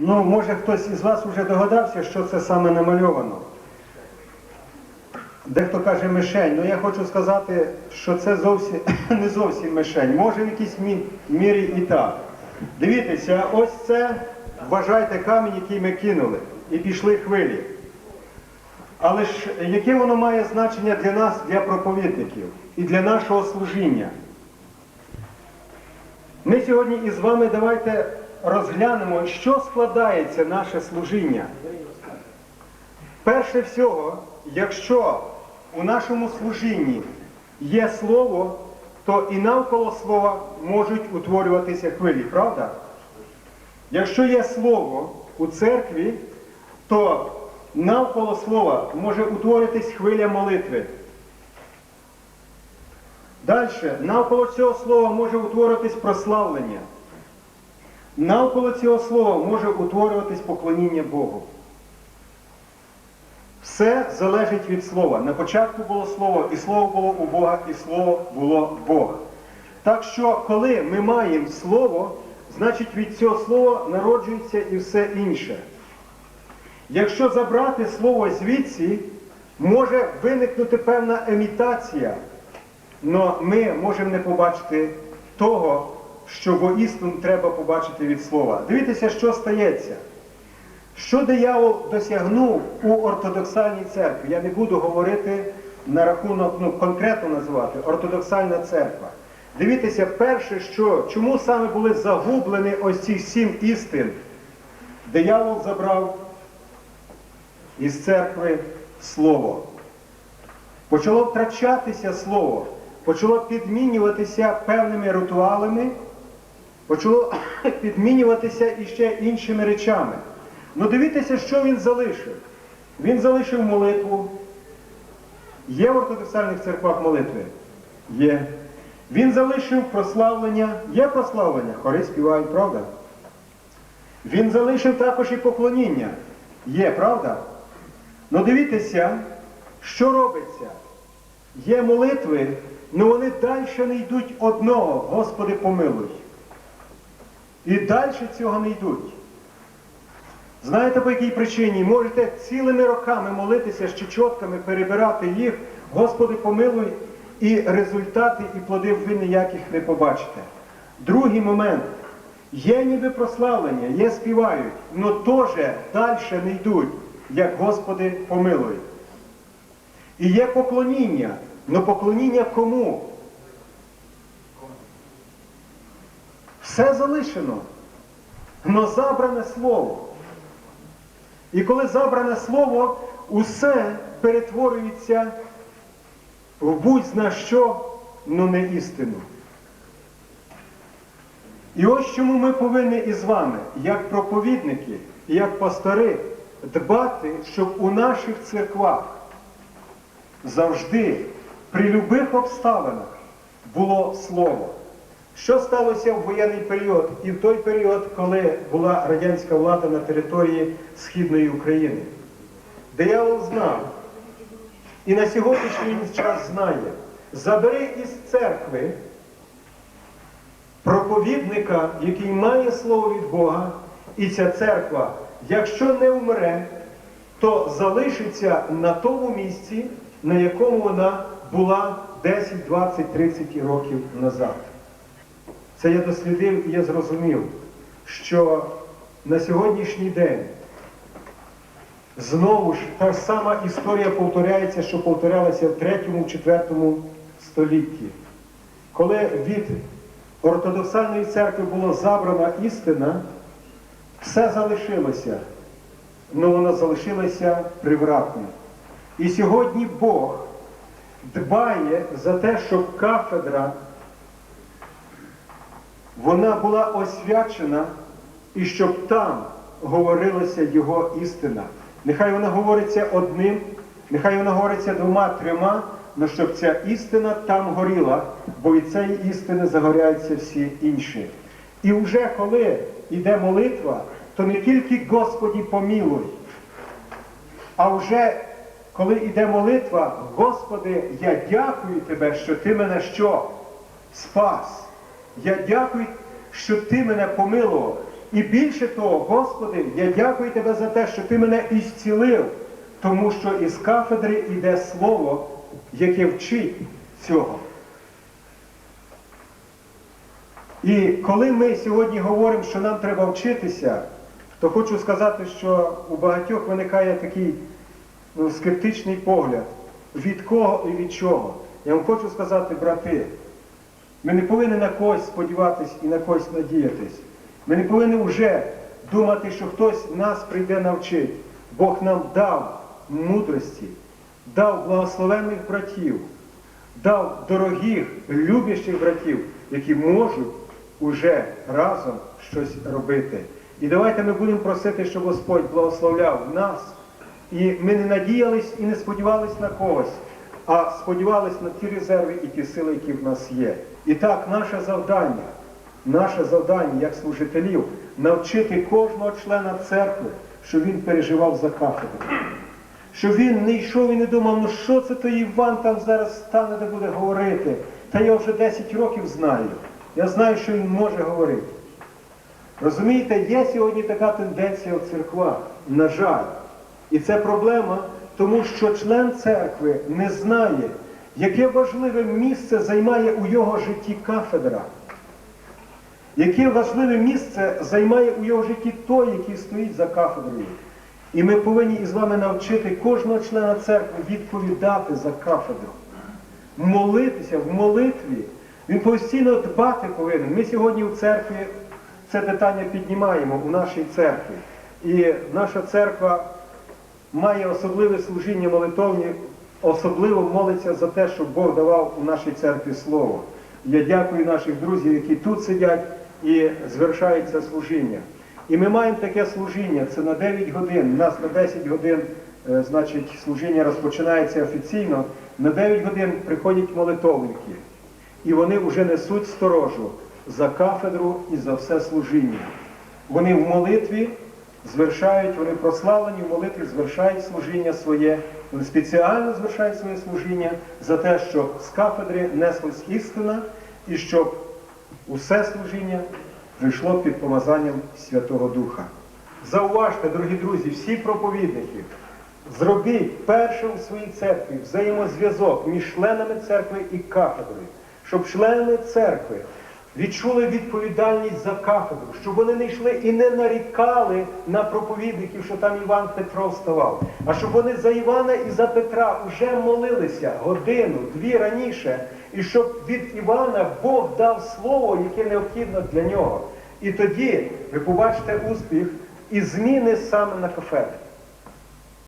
Ну, може хтось із вас вже догадався, що це саме намальовано. Дехто каже мишень, ну я хочу сказати, що це зовсім не зовсім мишень. Може в якійсь мі- мірі і так. Дивіться, ось це вважайте камінь, який ми кинули, і пішли хвилі. Але ж яке воно має значення для нас, для проповідників і для нашого служіння? Ми сьогодні із вами давайте розглянемо, що складається наше служіння. Перше всього, якщо у нашому служінні є слово, то і навколо слова можуть утворюватися хвилі, правда? Якщо є слово у церкві, то навколо слова може утворитись хвиля молитви. Далі, навколо цього слова може утворитись прославлення. Навколо цього слова може утворюватись поклоніння Богу. Все залежить від слова. На початку було слово, і слово було у Бога, і слово було Бог. Так що, коли ми маємо слово, значить від цього слова народжується і все інше. Якщо забрати слово звідси, може виникнути певна емітація, але ми можемо не побачити того, що воістину треба побачити від слова. Дивіться, що стається. Що диявол досягнув у ортодоксальній церкві? Я не буду говорити на рахунок, ну, конкретно називати, ортодоксальна церква. Дивіться, перше, що, чому саме були загублені ось ці сім істин? Диявол забрав із церкви слово. Почало втрачатися слово, почало підмінюватися певними ритуалами, почало підмінюватися іще іншими речами. Ну дивіться, що він залишив. Він залишив молитву. Є в ортодоксальних церквах молитви? Є. Він залишив прославлення. Є прославлення, хори співають, правда? Він залишив також і поклоніння. Є, правда? Ну дивіться, що робиться. Є молитви, але вони далі не йдуть одного, Господи помилуй. І далі цього не йдуть. Знаєте по якій причині? Можете цілими роками молитися з чечотками, перебирати їх, Господи помилуй, і результати, і плоди ви ніяких не побачите. Другий момент. Є ніби прославлення, є співають, але теж далі не йдуть, як Господи помилуй. І є поклоніння, але поклоніння кому? Все залишено, але забране слово. І коли забране слово, усе перетворюється в будь-на що, но не істину. І ось чому ми повинні із вами, як проповідники, як пастори, дбати, щоб у наших церквах завжди, при любих обставинах, було слово. Що сталося в воєнний період і в той період, коли була радянська влада на території Східної України? Диявол знав, і на сьогоднішній час знає, забери із церкви проповідника, який має слово від Бога, і ця церква, якщо не вмре, то залишиться на тому місці, на якому вона була 10, 20, 30 років назад. Це я дослідив і я зрозумів, що на сьогоднішній день знову ж та сама історія повторяється, що повторялася в 3-4 столітті. Коли від ортодоксальної церкви була забрана істина, все залишилося, але воно залишилося привратним. І сьогодні Бог дбає за те, щоб кафедра вона була освячена і щоб там говорилася Його істина. Нехай вона говориться одним, нехай вона говориться двома, трьома, але щоб ця істина там горіла, бо від цієї істини загоряються всі інші. І вже коли йде молитва, то не тільки Господі помілуй, а вже коли йде молитва, Господи, я дякую Тебе, що Ти мене що? Спас. Я дякую, що Ти мене помилував. І більше того, Господи, я дякую Тебе за те, що Ти мене ісцілив, тому що із кафедри йде слово, яке вчить цього. І коли ми сьогодні говоримо, що нам треба вчитися, то хочу сказати, що у багатьох виникає такий ну, скептичний погляд. Від кого і від чого? Я вам хочу сказати, брати, ми не повинні на когось сподіватись і на когось надіятись. Ми не повинні вже думати, що хтось нас прийде навчить. Бог нам дав мудрості, дав благословенних братів, дав дорогих, любящих братів, які можуть уже разом щось робити. І давайте ми будемо просити, щоб Господь благословляв нас. І ми не надіялись і не сподівались на когось, а сподівались на ті резерви і ті сили, які в нас є. І так, наше завдання, наше завдання як служителів навчити кожного члена церкви, щоб він переживав за кафедру. Щоб він не йшов і не думав, ну що це той Іван там зараз стане, де буде говорити. Та я вже 10 років знаю. Я знаю, що він може говорити. Розумієте, є сьогодні така тенденція в церквах, на жаль. І це проблема, тому що член церкви не знає, яке важливе місце займає у його житті кафедра. Яке важливе місце займає у його житті той, який стоїть за кафедрою. І ми повинні із вами навчити кожного члена церкви відповідати за кафедру, молитися в молитві. Він постійно дбати повинен. Ми сьогодні в церкві це питання піднімаємо у нашій церкві. І наша церква має особливе служіння молитовні, особливо молиться за те, щоб Бог давав у нашій церкві слово. Я дякую наших друзів, які тут сидять і звершають це служіння. І ми маємо таке служіння, це на 9 годин. У нас на 10 годин, е, значить, служіння розпочинається офіційно. На 9 годин приходять молитовники. І вони вже несуть сторожу за кафедру і за все служіння. Вони в молитві звершають, вони прославлені в молитві, звершають служіння своє, вони спеціально звершають своє служіння за те, щоб з кафедри неслась істина і щоб усе служіння прийшло під помазанням Святого Духа. Зауважте, дорогі друзі, всі проповідники, зробіть перше у своїй церкві взаємозв'язок між членами церкви і кафедрою, щоб члени церкви відчули відповідальність за кафедру, щоб вони не йшли і не нарікали на проповідників, що там Іван Петро вставав, а щоб вони за Івана і за Петра вже молилися годину, дві раніше, і щоб від Івана Бог дав слово, яке необхідно для нього. І тоді ви побачите успіх і зміни саме на кафедрі.